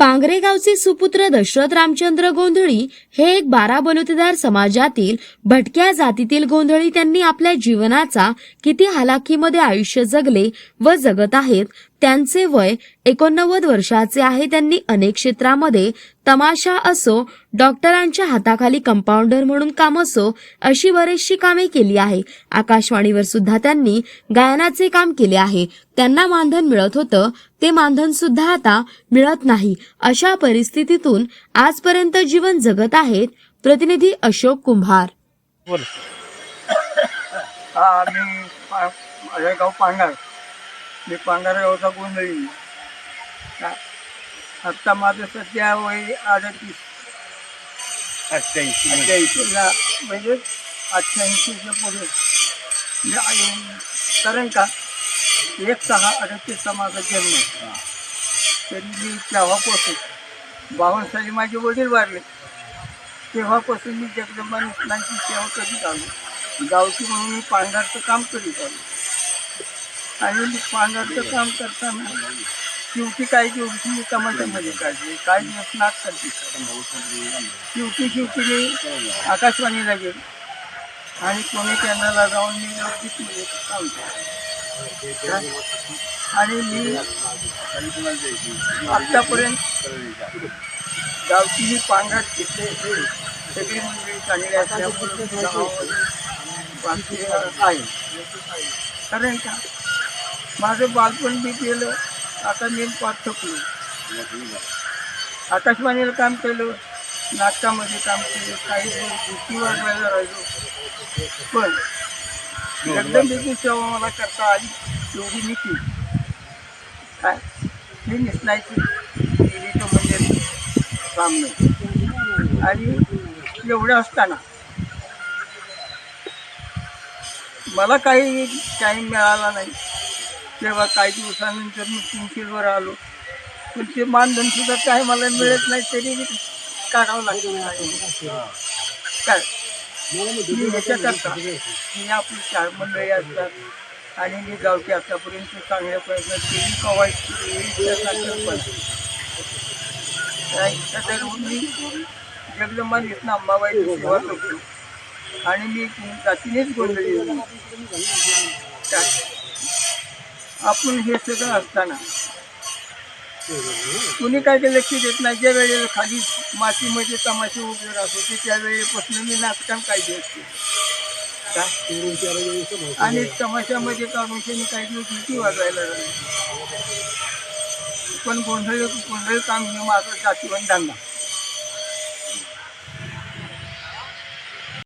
पांगरे गावचे सुपुत्र दशरथ रामचंद्र गोंधळी हे एक बारा बलुतेदार समाजातील भटक्या जातीतील गोंधळी त्यांनी आपल्या जीवनाचा किती हालाकीमध्ये आयुष्य जगले व जगत आहेत त्यांचे वय एकोणनव्वद वर्षाचे आहे. त्यांनी अनेक क्षेत्रामध्ये तमाशा असो डॉक्टरांच्या हाताखाली कंपाऊंडर म्हणून काम असो अशी बरीचशी कामे केली आहे. आकाशवाणीवर सुद्धा त्यांनी गायनाचे काम केले आहे. त्यांना मानधन मिळत होतं. ते मानधन सुद्धा आता मिळत नाही. अशा परिस्थितीतून आजपर्यंत जीवन जगत आहेत प्रतिनिधी अशोक कुंभार. हा माझं गाव मी पांगार गावचा गोंधळी. आत्ता माझं सध्या वय अडतीस. अठ्ठ्याऐंशी अठ्ठ्याऐंशीला म्हणजे अठ्ठ्याऐंशीच्या पुढे. म्हणजे आई- कारण का? एक सहा अडतीसचा माझा जन्म. तरी मी तेव्हापासून बावन्न साली माझे वडील वारले. तेव्हापासून मी जगदंबा निष्णांची सेवा करीत आलो. गावची म्हणून मी पांढरचं काम करीत आलो. आणि पांढरचं काम करताना शेवटी काय दिवस मी काढली काय दिवस नाच करते. शेवटी शेवटी मी आकाशवाणीला गेलो. आणि कोणी चॅनलला जाऊन मी व्यवस्थित काम केलं. आणि मी आत्तापर्यंत गावची ही पांढर घेतले सगळी मंडळी चांगली असल्यामुळे गावामध्ये आहे. कारण का? माझं बालपण बी केलं आता मी पाच थकलो आकाशवाणीला काम केलं नाटकामध्ये काम केलं काही गोष्टी वाजवायला राहिलो. पण जगदंबेची सेवा मला करता आली एवढी मी केली. काय? मी निसणायची देवीचं म्हणजे काम नाही आणि एवढं असताना मला काही टाईम मिळाला नाही. तेव्हा काही दिवसानंतर मी तीनशेवर आलो. पण ते मानधन सुद्धा काय मला मिळत नाही तरी मी काढावं लागतं काय? मी ह्याच्याकरता मी आपली चार मंडळी असतात आणि मी गावची आतापर्यंत चांगल्या प्रयत्न केली कवायची तर मी जगदंबा निसना अंबाबाईची सेवा आणि मी जातीनेच गोंधळी आपण हे सगळं असताना कुणी काय ते लक्ष देत नाही. ज्या वेळेला खाली मातीमध्ये तमाशे उभे राहत होते त्यावेळेपासून मी नाटकाम काढली असते आणि तमाशामध्ये काढून काही दिवस भीती वाजवायला लागली. पण गोंधळ गोंधळ काम हे माझं जातीवन धंदा